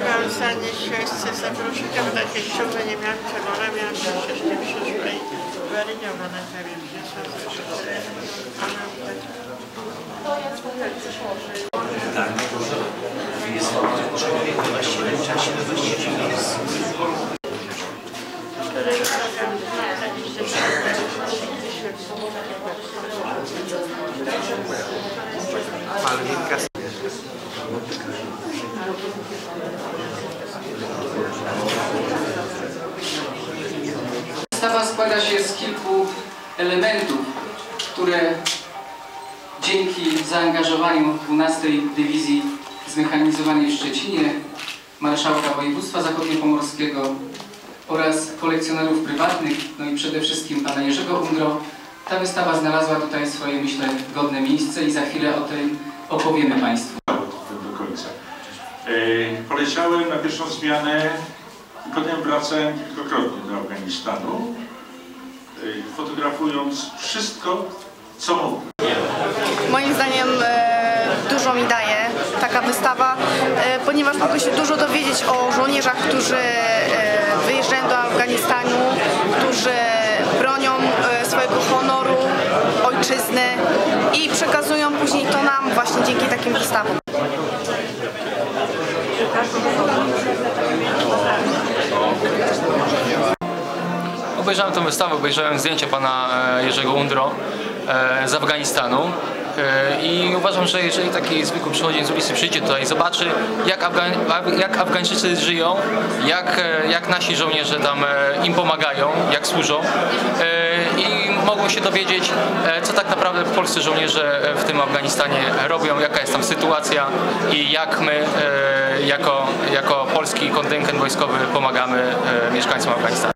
Miałam zdanie świeżce zaproszenia, bo takie ciągle nie miałam czerwone, miałam troszeczkę przyszłej waryniowa na prawie Tak, jest człowiek właściwie w czasie Malwinka Wystawa składa się z kilku elementów, które dzięki zaangażowaniu 12 Dywizji Zmechanizowanej w Szczecinie, Marszałka Województwa Zachodniopomorskiego oraz kolekcjonerów prywatnych, no i przede wszystkim pana Jerzego Undro, ta wystawa znalazła tutaj swoje, myślę, godne miejsce i za chwilę o tym opowiemy Państwu. do końca. E, Poleciałem na pierwszą zmianę i potem wracałem kilkakrotnie do Afganistanu, e, fotografując wszystko, co mogłem. Moim zdaniem e, dużo mi daje taka wystawa, e, ponieważ mogę się dużo dowiedzieć o żołnierzach, którzy e, wyjeżdżają do Afganistanu, którzy bronią e, swojego honoru, ojczyzny i przekazują później to nam właśnie dzięki takim wystawom. Obejrzałem tę wystawę, obejrzałem zdjęcie pana e, Jerzego Undro e, z Afganistanu e, i uważam, że jeżeli taki zwykły przechodzień z ulicy przyjdzie tutaj i zobaczy jak, Afgan jak Afgańczycy żyją, jak, jak nasi żołnierze tam im pomagają, jak służą mogą się dowiedzieć, e, co tak naprawdę polscy żołnierze e, w tym Afganistanie robią, jaka jest tam sytuacja i jak my e, jako, jako polski kontyngent wojskowy pomagamy mieszkańcom Afganistanu.